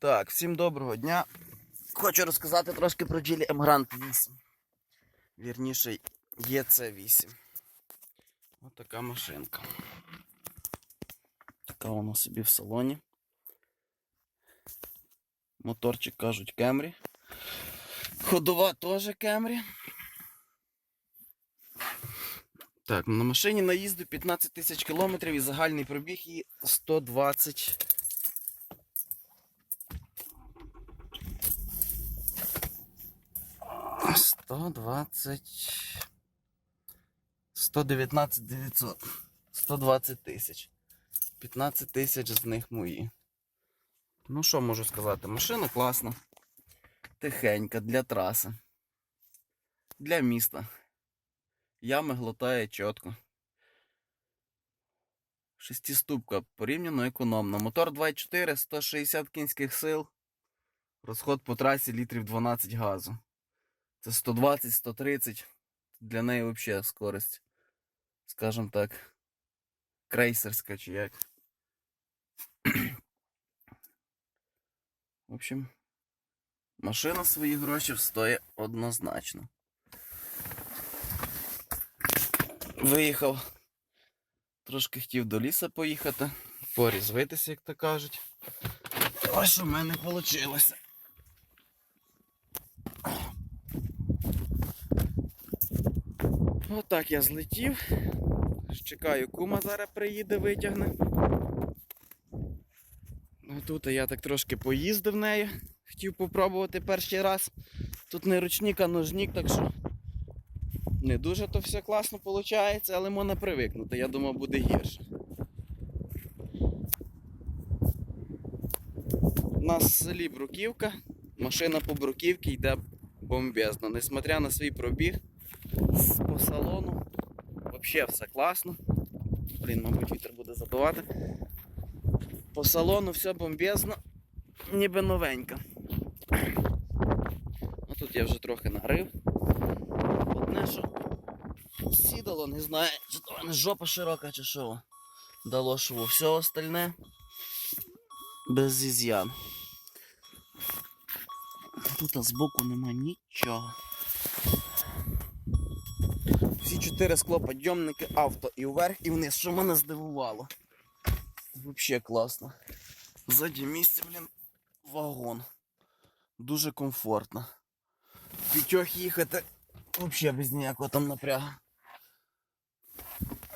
Так, всім доброго дня. Хочу розказати трошки про Geely Emgrand 8. Вірніше, EC8. Ось така машинка. Така вона собі в салоні. Моторчик кажуть Кемрі. Ходова теж Кемрі. Так, на машині наїзду 15 тисяч кілометрів і загальний пробіг її 120 120. 119 900. 120 тисяч. 15 тисяч з них мої. Ну що можу сказати? Машина класна. Тихенька для траси. Для міста. Ями глотає чітко. Шестиступка порівняно економна. Мотор 2.4, 160 кінських сил. Розход по трасі літрів 12 газу. Це 120-130. Для неї взагалі скорость. Скажем так. Крейсерська чи як. В общем, машина свої гроші стоїть однозначно. Виїхав. Трошки хотів до ліса поїхати. Порізвитися, як то кажуть. Ось в мене вийшло. Отак я злетів. Чекаю, кума зараз приїде, витягне. Ну, Тут я так трошки поїздив нею. Хотів попробувати перший раз. Тут не ручник, а ножник, так що не дуже то все класно виходить, але можна привикнути. Я думав, буде гірше. У нас в селі Бруківка. Машина по Бруківці йде бомбезно. Несмотря на свій пробіг по салону. Взагалі все класно. Блін, мабуть, вітер буде забивати. По салону все бомбезно, ніби новенька. А тут я вже трохи нарив. Одне, що сідало, не знаю, чи то мене жопа широка, чи що. Дало шву. Все остальне без із'ян. Тут збоку нема нічого. Всі чотири склоподйомники авто і вверх, і вниз, що мене здивувало. Взагалі класно. Ззаді місця, блін, вагон. Дуже комфортно. П'ятьох їхати взагалі без ніякого там напрягу.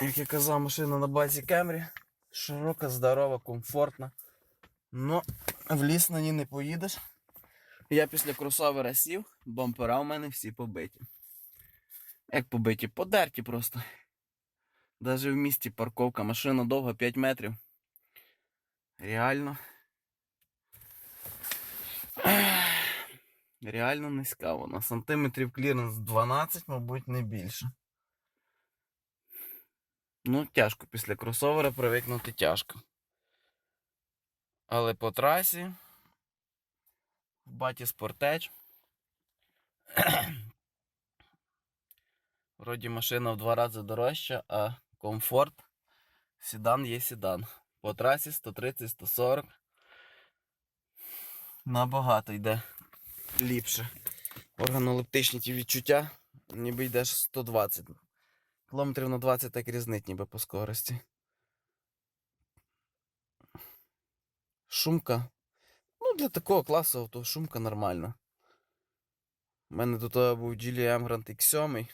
Як я казав, машина на базі Кемрі. Широка, здорова, комфортна. Но в ліс на ній не поїдеш. Я після кросовера сів, бампера у мене всі побиті. Як побиті? Подерті просто. Даже в місті парковка, машина довга 5 метрів. Реально. Реально низька вона. Сантиметрів кліренс 12, мабуть, не більше. Ну, тяжко після кросовера привикнути тяжко. Але по трасі в баті спортеч. Вроді машина в два рази дорожча, а комфорт седан є седан. По трасі 130-140. Набагато йде ліпше. Органолептичні ті відчуття, ніби йдеш 120. Кілометрів на 20 так різнить ніби по скорості. Шумка. Ну, для такого класу авто шумка нормальна. У мене тут е, був Geely Emgrand X7.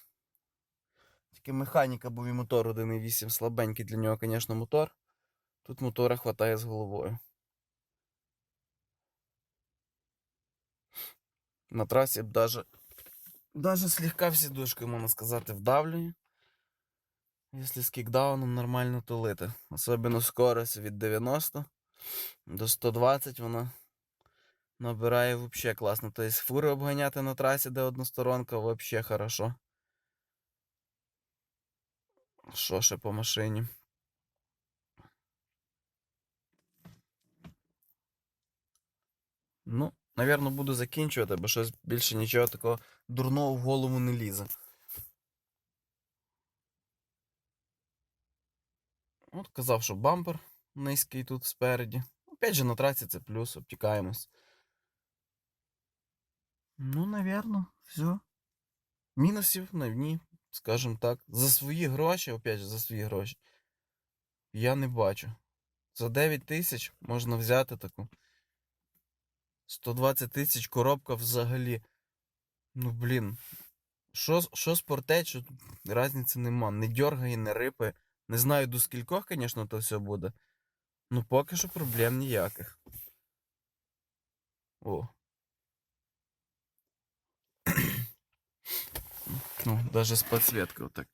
Тільки механіка, був і мотор 1.8 слабенький для нього, звісно, мотор. Тут мотора хватає з головою. На трасі б даже, даже слегка в сідушку, можна сказати, вдавлює. Якщо з кікдауном нормально тулити. Особливо скорость від 90 до 120 вона набирає взагалі класно. Тобто фури обганяти на трасі, де односторонка, взагалі хорошо. Що ще по машині? Ну, напевно, буду закінчувати, бо щось більше нічого такого дурного в голову не лізе. От казав, що бампер низький тут спереді. Опять же, на трасі це плюс, обтікаємось. Ну, навірно, все. Мінусів на дні, скажімо так. За свої гроші, опять же, за свої гроші. Я не бачу. За 9 тисяч можна взяти таку. 120 тисяч коробка взагалі. Ну, блін. Що, що спортець, що різниці нема. Не дьоргає, не рипає. Не знаю до скількох, звісно, то все буде. Ну, поки що проблем ніяких. О. ну, даже з підсвіткою так.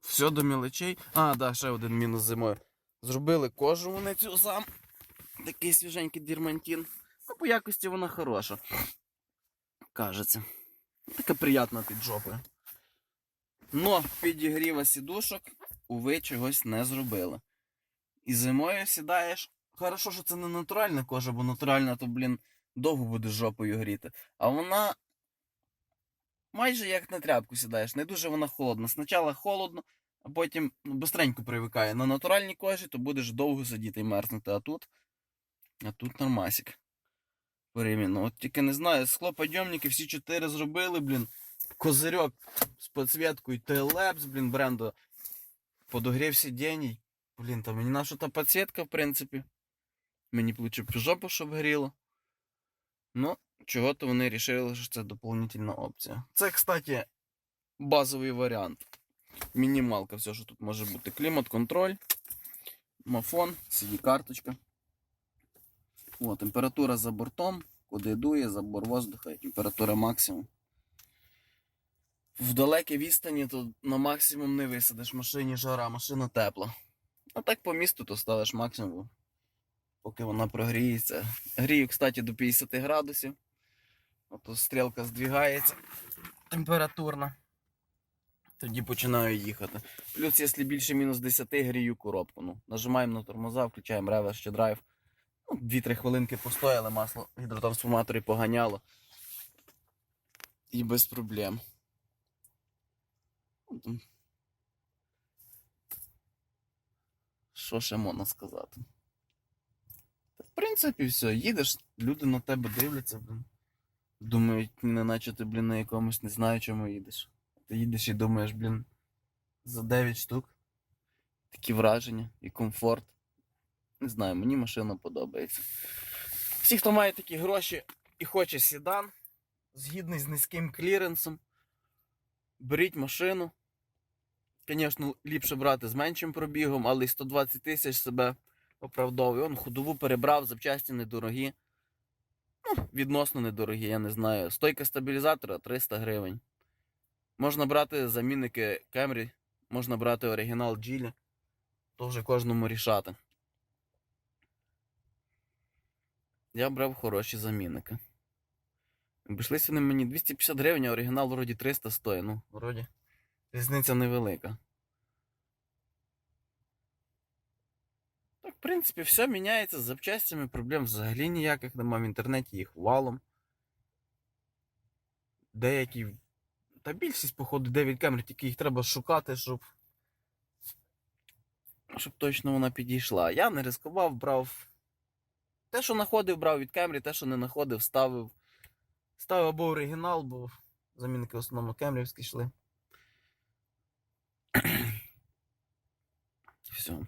Все до мелочей. А, да, ще один мінус зимою. Зробили кожу вони цю сам. Такий свіженький дірмантін. Ну, по якості вона хороша. Кажеться. Така приятна під жопою. Но підігріва сідушок, уви, чогось не зробили. І зимою сідаєш. Хорошо, що це не натуральна кожа, бо натуральна, то, блін, довго буде жопою гріти. А вона майже як на тряпку сідаєш. Не дуже вона холодна. Спочатку холодно, а потім бистренько привикає. На натуральній кожі то будеш довго сидіти і мерзнути, а тут. А тут нормасик. Перемінно. От тільки не знаю, склоподйомники всі чотири зробили, блін. Козирьок з підсвіткою Телепс, блін, бренду. Подогрів сидінь. Блін, там мені наша та підсвітка, в принципі. Мені б жопу, щоб горіло. Ну, чого-то вони вирішили, що це доповнительна опція. Це, кстати, базовий варіант. Мінімалка, все, що тут може бути. Клімат-контроль, мафон, CD-карточка. Температура за бортом, куди дує, забор воздуха, і температура максимум. В далекій відстані то на максимум не висадиш машині жара, машина тепла. А так по місту то ставиш максимум, поки вона прогріється. Грію, кстати, до 50 градусів. Ото стрілка здвигається температурна. Тоді починаю їхати. Плюс, якщо більше мінус 10, грію коробку. Ну, нажимаємо на тормоза, включаємо реверс чи драйв. Ну, 2-3 хвилинки постояли, масло в гідротрансформаторі поганяло. І без проблем. Що ще можна сказати? В принципі, все, їдеш, люди на тебе дивляться, блін. Думають, не наче ти, блін, на якомусь не знаю, чому їдеш. Ти їдеш і думаєш, блін, за 9 штук. Такі враження і комфорт. Не знаю, мені машина подобається. Всі, хто має такі гроші і хоче сідан, згідний з низьким кліренсом, беріть машину. Звісно, ліпше брати з меншим пробігом, але й 120 тисяч себе оправдовує. Он ходову перебрав, запчасті недорогі. Відносно недорогі, я не знаю. Стойка стабілізатора 300 гривень. Можна брати замінники Camry, можна брати оригінал Geely. То вже кожному рішати. Я брав хороші замінники. Обійшлися вони мені 250 гривень, а оригінал вроді 300 стоїть. Ну, вроді. Різниця невелика. Так, в принципі, все міняється з запчастями, проблем взагалі ніяких нема в інтернеті, їх валом. Деякі. Та більшість, походу, 9 камер, тільки їх треба шукати, щоб. Щоб точно вона підійшла. Я не ризикував, брав. Те, що знаходив, брав від Кемрі, те, що не знаходив, ставив. Ставив або оригінал, бо замінники в основному кемрівські йшли. Все.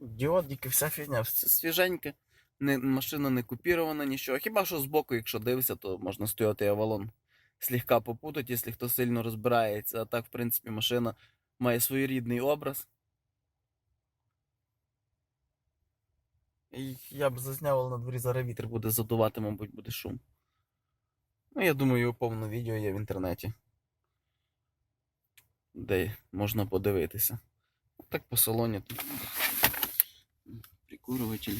Діодики, вся фігня, все свіженьке. Не, машина не купірована, нічого. Хіба що збоку, якщо дивишся, то можна стояти авалон слегка попутати, якщо хто сильно розбирається. А так, в принципі, машина має своєрідний образ. І я б зазняв, але на дворі зараз вітер буде задувати, мабуть, буде шум. Ну, я думаю, повне відео є в інтернеті. Де можна подивитися. Так по салоні тут. Прикурюватель.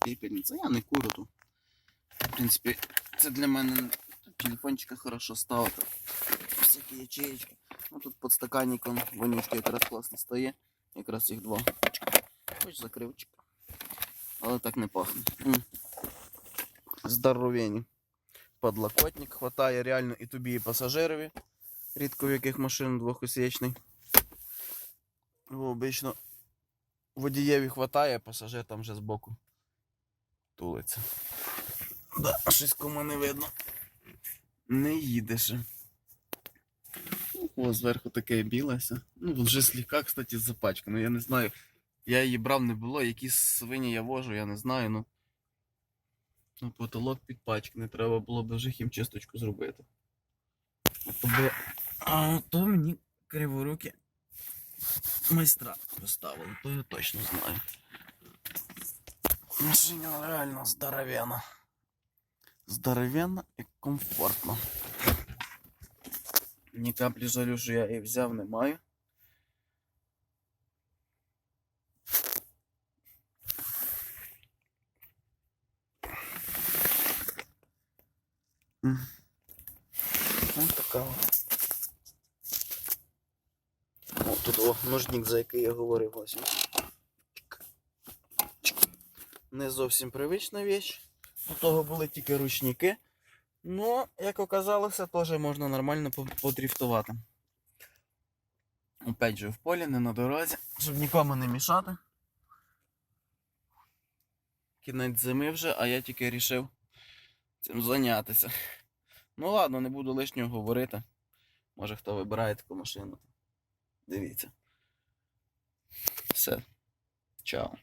Пепельниця. Я не курю тут. В принципі, це для мене телефончика хорошо ставити. Всякі ячеєчки. Ну тут під стаканником вонючки якраз класно стає. Якраз їх два. Хоч закривчик. Але так не пахне. Здоровені. Подлокотник хватає реально і тобі, і пасажирові. Рідко в яких машин двохосічний. Обично водієві хватає, пасажир там вже збоку тулиться. Да, щось кому не видно. Не їде ще. О, зверху таке біле все. Ну, вже слегка, кстати, запачкано. Я не знаю. Я її брав не було, які свині я вожу, я не знаю, ну. Ну, потолок підпачканий, треба було б вже хімчисточку зробити. А то би. А то мені криворуки майстра поставили, то я точно знаю. Машиня реально здоровенна. Здоровенна і комфортно. Ні каплі жалю, що я її взяв, не маю. М. Ось така от. Тут о, ножник, за який я говорив ось. Не зовсім привична віч. До того були тільки ручники. Ну, як оказалося, теж можна нормально подріфтувати. Опять же в полі, не на дорозі, щоб нікому не мішати. Кінець зими вже, а я тільки рішив цим зайнятися. Ну ладно, не буду лишнього говорити. Може хто вибирає таку машину. Дивіться. Все. Чао.